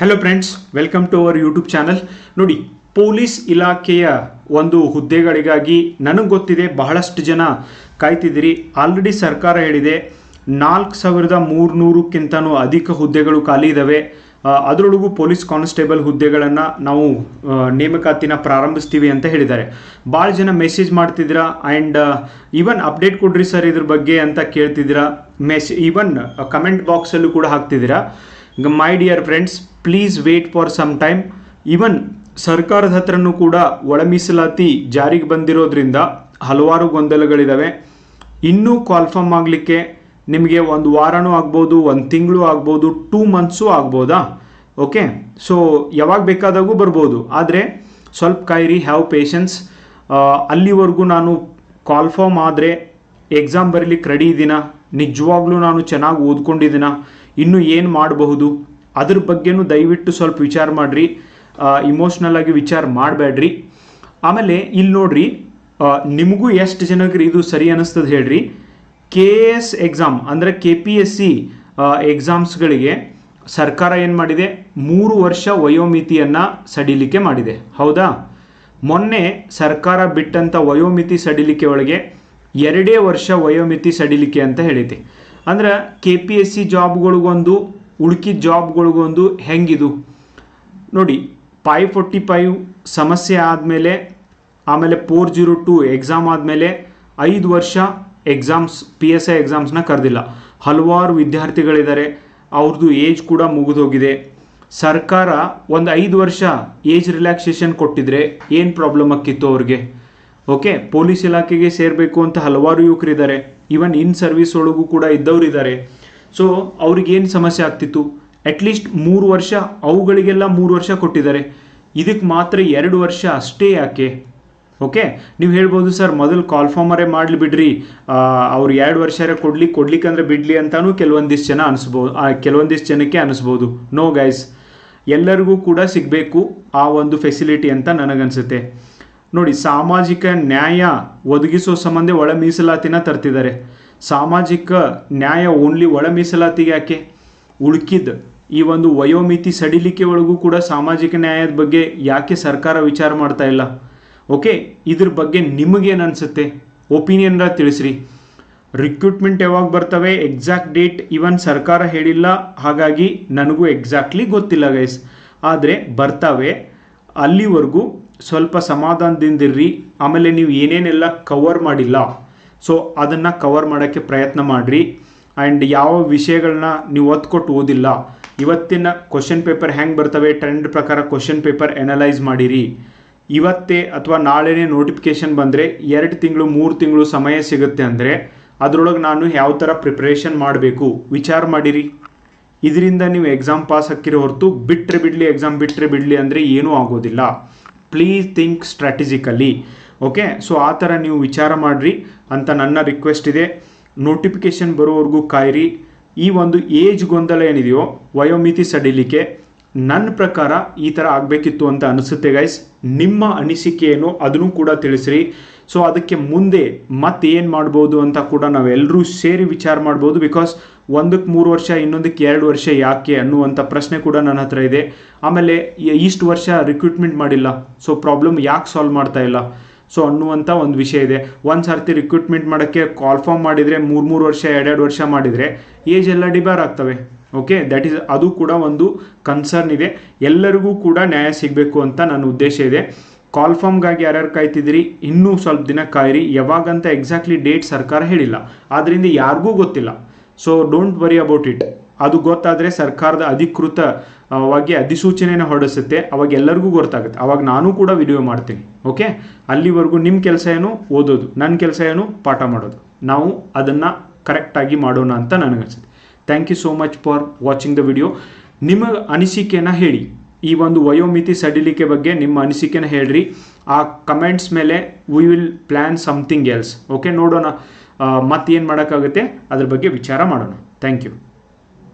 Hello friends welcome to our YouTube channel ನೋಡಿ, police ಇಲಾಖೆಯ ಒಂದು ಹುದ್ದೆಗಳಿಗಾಗಿ ನನಗೆ ಗೊತ್ತಿದೆ ಬಹಳಷ್ಟು ಜನ ಕಾಯ್ತಿದ್ದೀರಿ. ಆಲ್ರೆಡಿ ಸರ್ಕಾರ ಹೇಳಿದೆ ನಾಲ್ಕು ಸಾವಿರದ ಮೂರುನೂರಕ್ಕಿಂತನೂ ಅಧಿಕ ಹುದ್ದೆಗಳು ಖಾಲಿ ಇದ್ದಾವೆ ಅದರೊಳಗೂ ಪೊಲೀಸ್ ಕಾನ್ಸ್ಟೇಬಲ್ ಹುದ್ದೆಗಳನ್ನು ನಾವು ನೇಮಕಾತಿನ ಪ್ರಾರಂಭಿಸ್ತೀವಿ ಅಂತ ಹೇಳಿದ್ದಾರೆ. ಭಾಳ ಜನ ಮೆಸೇಜ್ ಮಾಡ್ತಿದ್ದೀರಾ ಆ್ಯಂಡ್ ಈವನ್ ಅಪ್ಡೇಟ್ ಕೊಡ್ರಿ ಸರ್ ಇದ್ರ ಬಗ್ಗೆ ಅಂತ ಕೇಳ್ತಿದ್ದೀರಾ. ಮೆಸ್ ಈವನ್ ಕಮೆಂಟ್ ಬಾಕ್ಸಲ್ಲೂ ಕೂಡ ಹಾಕ್ತಿದ್ದೀರಾ. My dear friends please wait for some time even ಸರ್ಕಾರದ ಹತ್ರನೂ ಕೂಡ ಒಳ ಮೀಸಲಾತಿ ಜಾರಿಗೆ ಬಂದಿರೋದ್ರಿಂದ ಹಲವಾರು ಗೊಂದಲಗಳಿದ್ದಾವೆ ಇನ್ನೂ ಕಾಲ್ಫರ್ಮ್ ಆಗಲಿಕ್ಕೆ ನಿಮಗೆ ಒಂದು ವಾರನೂ ಆಗ್ಬೋದು, ಒಂದು ತಿಂಗಳು ಆಗ್ಬೋದು ಟೂ ಮಂತ್ಸು ಆಗ್ಬೋದಾ? ಓಕೆ ಸೊ ಯಾವಾಗ ಬೇಕಾದಾಗೂ ಬರ್ಬೋದು. ಆದರೆ ಸ್ವಲ್ಪ ಕಾಯಿರಿ ಹ್ಯಾವ್ ಪೇಷನ್ಸ್ ಅಲ್ಲಿವರೆಗೂ ನಾನು ಕಾಲ್ಫರ್ಮ್ ಆದರೆ ಎಕ್ಸಾಮ್ ಬರೀಲಿಕ್ಕೆ ರೆಡಿ ಇದ್ದೀನ ನಿಜವಾಗ್ಲೂ ನಾನು ಚೆನ್ನಾಗಿ ಓದ್ಕೊಂಡಿದ್ದೀನ? ಇನ್ನು ಏನು ಮಾಡಬಹುದು? ಅದ್ರ ಬಗ್ಗೆನೂ ದಯವಿಟ್ಟು ಸ್ವಲ್ಪ ವಿಚಾರ ಮಾಡಿರಿ. ಇಮೋಷ್ನಲ್ ಆಗಿ ವಿಚಾರ ಮಾಡಬೇಡ್ರಿ ಆಮೇಲೆ ಇಲ್ಲಿ ನೋಡ್ರಿ ನಿಮಗೂ ಎಷ್ಟು ಜನಕ್ಕೆ ಇದು ಸರಿ ಅನ್ನಿಸ್ತದೆ ಹೇಳ್ರಿ. ಕೆ ಎಸ್ ಎಕ್ಸಾಮ್ ಅಂದರೆ ಕೆ ಪಿ ಎಸ್ ಸಿ ಎಕ್ಸಾಮ್ಸ್ಗಳಿಗೆ ಸರ್ಕಾರ ಏನು ಮಾಡಿದೆ? ಮೂರು ವರ್ಷ ವಯೋಮಿತಿಯನ್ನು ಸಡಿಲಿಕೆ ಮಾಡಿದೆ. ಹೌದಾ? ಮೊನ್ನೆ ಸರ್ಕಾರ ಬಿಟ್ಟಂಥ ವಯೋಮಿತಿ ಸಡಿಲಿಕೆ ಒಳಗೆ ಎರಡೇ ವರ್ಷ ವಯೋಮಿತಿ ಸಡಿಲಿಕೆ ಅಂತ ಹೇಳಿದೆ. ಅಂದ್ರೆ ಕೆ ಪಿ ಎಸ್ ಸಿ ಜಾಬ್ಗಳಿಗೊಂದು ಉಳ್ಕಿದ ಜಾಬ್ಗಳಿಗೊಂದು ಹೆಂಗಿದು? ನೋಡಿ ಫೈವ್ ಫೋರ್ಟಿ ಫೈವ್ ಸಮಸ್ಯೆ ಆದಮೇಲೆ, ಆಮೇಲೆ ಫೋರ್ ಜೀರೋ ಟು ಎಕ್ಸಾಮ್ ಆದಮೇಲೆ ಐದು ವರ್ಷ ಎಕ್ಸಾಮ್ಸ್ ಪಿ ಎಸ್ ಐ ಎಕ್ಸಾಮ್ಸ್ನ ಕರೆದಿಲ್ಲ. ಹಲವಾರು ವಿದ್ಯಾರ್ಥಿಗಳಿದ್ದಾರೆ ಅವ್ರದ್ದು ಏಜ್ ಕೂಡ ಮುಗಿದೋಗಿದೆ. ಸರ್ಕಾರ ಒಂದು ಐದು ವರ್ಷ ಏಜ್ ರಿಲ್ಯಾಕ್ಸೇಷನ್ ಕೊಟ್ಟಿದ್ರೆ ಏನು ಪ್ರಾಬ್ಲಮ್ ಆಕ್ಕಿತ್ತು ಅವ್ರಿಗೆ? ಓಕೆ, ಪೊಲೀಸ್ ಇಲಾಖೆಗೆ ಸೇರಬೇಕು ಅಂತ ಹಲವಾರು ಯುವಕರಿದ್ದಾರೆ. ಈವನ್ ಇನ್ ಸರ್ವಿಸ್ ಒಳಗೂ ಕೂಡ ಇದ್ದವರಿದ್ದಾರೆ. ಸೊ ಅವ್ರಿಗೆ ಏನು ಸಮಸ್ಯೆ ಆಗ್ತಿತ್ತು? ಅಟ್ಲೀಸ್ಟ್ ಮೂರು ವರ್ಷ, ಅವುಗಳಿಗೆಲ್ಲ ಮೂರು ವರ್ಷ ಕೊಟ್ಟಿದ್ದಾರೆ. ಇದಕ್ಕೆ ಮಾತ್ರ ಎರಡು ವರ್ಷ ಅಷ್ಟೇ ಯಾಕೆ? ಓಕೆ, ನೀವು ಹೇಳ್ಬೋದು ಸರ್, ಮೊದಲು ಕಾಲ್ ಫಾರ್ಮರೇ ಮಾಡಲಿ ಬಿಡ್ರಿ. ಅವ್ರು ಎರಡು ವರ್ಷರೇ ಕೊಡ್ಲಿ ಕೊಡ್ಲಿಕ್ಕಂದ್ರೆ ಬಿಡ್ಲಿ ಅಂತಲೂ ಕೆಲವೊಂದಿಷ್ಟು ಜನ ಅನಿಸ್ಬೋದು ಕೆಲವೊಂದಿಷ್ಟು ಜನಕ್ಕೆ ಅನಿಸ್ಬೋದು. ನೋ ಗೈಸ್ ಎಲ್ಲರಿಗೂ ಕೂಡ ಸಿಗಬೇಕು ಆ ಒಂದು ಫೆಸಿಲಿಟಿ ಅಂತ ನನಗನ್ಸುತ್ತೆ. ನೋಡಿ, ಸಾಮಾಜಿಕ ನ್ಯಾಯ ಒದಗಿಸೋ ಸಂಬಂಧ ಒಳ ಮೀಸಲಾತಿನ ತರ್ತಿದ್ದಾರೆ ಸಾಮಾಜಿಕ ನ್ಯಾಯ ಓನ್ಲಿ ಒಳ ಮೀಸಲಾತಿಗೆ ಯಾಕೆ? ಉಳ್ಕಿದ್ ಈ ಒಂದು ವಯೋಮಿತಿ ಸಡಿಲಿಕೆ ಒಳಗೂ ಕೂಡ ಸಾಮಾಜಿಕ ನ್ಯಾಯದ ಬಗ್ಗೆ ಯಾಕೆ ಸರ್ಕಾರ ವಿಚಾರ ಮಾಡ್ತಾ ಇಲ್ಲ? ಓಕೆ, ಇದ್ರ ಬಗ್ಗೆ ನಿಮಗೇನು ಅನಿಸುತ್ತೆ? ಒಪಿನಿಯನ್ ತಿಳಿಸ್ರಿ. ರಿಕ್ರೂಟ್ಮೆಂಟ್ ಯಾವಾಗ ಬರ್ತವೆ? ಎಕ್ಸಾಕ್ಟ್ ಡೇಟ್ ಇವನ್ ಸರ್ಕಾರ ಹೇಳಿಲ್ಲ. ಹಾಗಾಗಿ ನನಗೂ ಎಕ್ಸಾಕ್ಟ್ಲಿ ಗೊತ್ತಿಲ್ಲ ಗೈಸ್. ಆದರೆ ಬರ್ತವೆ ಅಲ್ಲಿವರೆಗೂ ಸ್ವಲ್ಪ ಸಮಾಧಾನದಿಂದಿರ್ರಿ. ಆಮೇಲೆ ನೀವು ಏನೇನೆಲ್ಲ ಕವರ್ ಮಾಡಿಲ್ಲ. ಸೊ ಅದನ್ನು ಕವರ್ ಮಾಡೋಕ್ಕೆ ಪ್ರಯತ್ನ ಮಾಡಿರಿ. ಆ್ಯಂಡ್ ಯಾವ ವಿಷಯಗಳನ್ನ ನೀವು ಒತ್ತು ಕೊಟ್ಟು ಓದಿಲ್ಲ. ಇವತ್ತಿನ ಕ್ವಶನ್ ಪೇಪರ್ ಹೆಂಗೆ ಬರ್ತವೆ? ಟ್ರೆಂಡ್ ಪ್ರಕಾರ ಕ್ವಶನ್ ಪೇಪರ್ ಎನಲೈಸ್ ಮಾಡಿರಿ. ಇವತ್ತೇ ಅಥವಾ ನಾಳೆನೇ ನೋಟಿಫಿಕೇಶನ್ ಬಂದರೆ ಎರಡು ತಿಂಗಳು, ಮೂರು ತಿಂಗಳು ಸಮಯ ಸಿಗುತ್ತೆ ಅಂದರೆ ಅದರೊಳಗೆ ನಾನು ಯಾವ ಥರ ಪ್ರಿಪ್ರೇಷನ್ ಮಾಡಬೇಕು? ವಿಚಾರ ಮಾಡಿರಿ. ಇದರಿಂದ ನೀವು ಎಕ್ಸಾಮ್ ಪಾಸ್ ಹಾಕಿರೋ ಹೊರತು ಬಿಟ್ಟರೆ ಬಿಡಲಿ ಎಕ್ಸಾಮ್ ಬಿಟ್ಟರೆ ಬಿಡಲಿ ಅಂದರೆ ಏನೂ ಆಗೋದಿಲ್ಲ. Please think strategically okay so ಆ ಥರ ನೀವು ವಿಚಾರ ಮಾಡಿರಿ ಅಂತ ನನ್ನ ರಿಕ್ವೆಸ್ಟ್ ಇದೆ. ನೋಟಿಫಿಕೇಶನ್ ಬರೋವರೆಗೂ ಕಾಯಿರಿ. ಈ ಒಂದು ಏಜ್ ಗೊಂದಲ ಏನಿದೆಯೋ, ವಯೋಮಿತಿ ಸಡಿಲಿಕೆ ನನ್ನ ಪ್ರಕಾರ ಈ ಥರ ಆಗಬೇಕಿತ್ತು ಅಂತ ಅನಿಸುತ್ತೆ ಗೈಸ್ ನಿಮ್ಮ ಅನಿಸಿಕೆ ಏನು ಅದನ್ನು ಕೂಡ ತಿಳಿಸ್ರಿ. ಸೊ ಅದಕ್ಕೆ ಮುಂದೆ ಮತ್ತೆ ಏನು ಮಾಡ್ಬೋದು ಅಂತ ಕೂಡ ನಾವೆಲ್ಲರೂ ಸೇರಿ ವಿಚಾರ ಮಾಡ್ಬೋದು ಬಿಕಾಸ್ ಒಂದಕ್ಕೆ ಮೂರು ವರ್ಷ ಇನ್ನೊಂದಕ್ಕೆ ಎರಡು ವರ್ಷ ಯಾಕೆ ಅನ್ನುವಂಥ ಪ್ರಶ್ನೆ ಕೂಡ ನನ್ನ ಹತ್ರ ಇದೆ. ಆಮೇಲೆ ಇಷ್ಟು ವರ್ಷ ರಿಕ್ರೂಟ್ಮೆಂಟ್ ಮಾಡಿಲ್ಲ. ಸೊ ಪ್ರಾಬ್ಲಮ್ ಯಾಕೆ ಸಾಲ್ವ್ ಮಾಡ್ತಾ ಇಲ್ಲ? ಸೊ ಅನ್ನುವಂಥ ಒಂದು ವಿಷಯ ಇದೆ. ಒಂದು ಸರ್ತಿ ರಿಕ್ರೂಟ್ಮೆಂಟ್ ಮಾಡೋಕ್ಕೆ ಕಾಲ್ ಫಾರ್ಮ್ ಮಾಡಿದರೆ ಮೂರು ಮೂರು ವರ್ಷ ಎರಡೆರಡು ವರ್ಷ ಮಾಡಿದರೆ ಏಜ್ ಎಲ್ಲ ಡಿಬಾರ್ ಆಗ್ತವೆ. ಓಕೆ ದಟ್ ಈಸ್ ಅದು ಕೂಡ ಒಂದು ಕನ್ಸರ್ನ್ ಇದೆ. ಎಲ್ಲರಿಗೂ ಕೂಡ ನ್ಯಾಯ ಸಿಗಬೇಕು ಅಂತ ನನ್ನ ಉದ್ದೇಶ ಇದೆ. ಕಾಲ್ ಫಾರ್ಮ್ಗಾಗಿ ಯಾರ್ಯಾರು ಕಾಯ್ತಿದ್ದೀರಿ? ಇನ್ನೂ ಸ್ವಲ್ಪ ದಿನ ಕಾಯಿರಿ. ಯಾವಾಗಂತ ಎಕ್ಸಾಕ್ಟ್ಲಿ ಡೇಟ್ ಸರ್ಕಾರ ಹೇಳಿಲ್ಲ. ಆದ್ದರಿಂದ ಯಾರಿಗೂ ಗೊತ್ತಿಲ್ಲ. So don't worry about it ಅದು ಗೊತ್ತಾದರೆ ಸರ್ಕಾರದ ಅಧಿಕೃತವಾಗಿ ಅಧಿಸೂಚನೆಯನ್ನ ಹೊರಡಿಸುತ್ತೆ. ಅವಾಗ ಎಲ್ಲರಿಗೂ ಗೊತ್ತಾಗುತ್ತೆ. ಅವಾಗ ನಾನು ಕೂಡ ವಿಡಿಯೋ ಮಾಡ್ತೀನಿ. ಓಕೆ ಅಲ್ಲಿವರೆಗೂ ನಿಮ್ಮ ಕೆಲಸ ಏನು? ಓದೋದು. ನನ್ನ ಕೆಲಸ ಏನು? ಪಾಠ ಮಾಡೋದು. ನಾವು ಅದನ್ನು ಕರೆಕ್ಟಾಗಿ ಮಾಡೋಣ ಅಂತ ನನಗನ್ಸುತ್ತೆ. Thank you so much for watching the video ನಿಮ್ಮ ಅನಿಸಿಕೆನ ಹೇಳಿ. ಈ ಒಂದು ವಯೋಮಿತಿ ಸಡಿಲಿಕೆ ಬಗ್ಗೆ ನಿಮ್ಮ ಅನಿಸಿಕೆನ ಹೇಳ್ರಿ. ಆ ಕಮೆಂಟ್ಸ್ ಮೇಲೆ we will plan something else okay ನೋಡೋಣ. ಮತ್ತೇನು ಮಾಡೋಕ್ಕಾಗುತ್ತೆ? ಅದ್ರ ಬಗ್ಗೆ ವಿಚಾರ ಮಾಡೋಣ. Thank you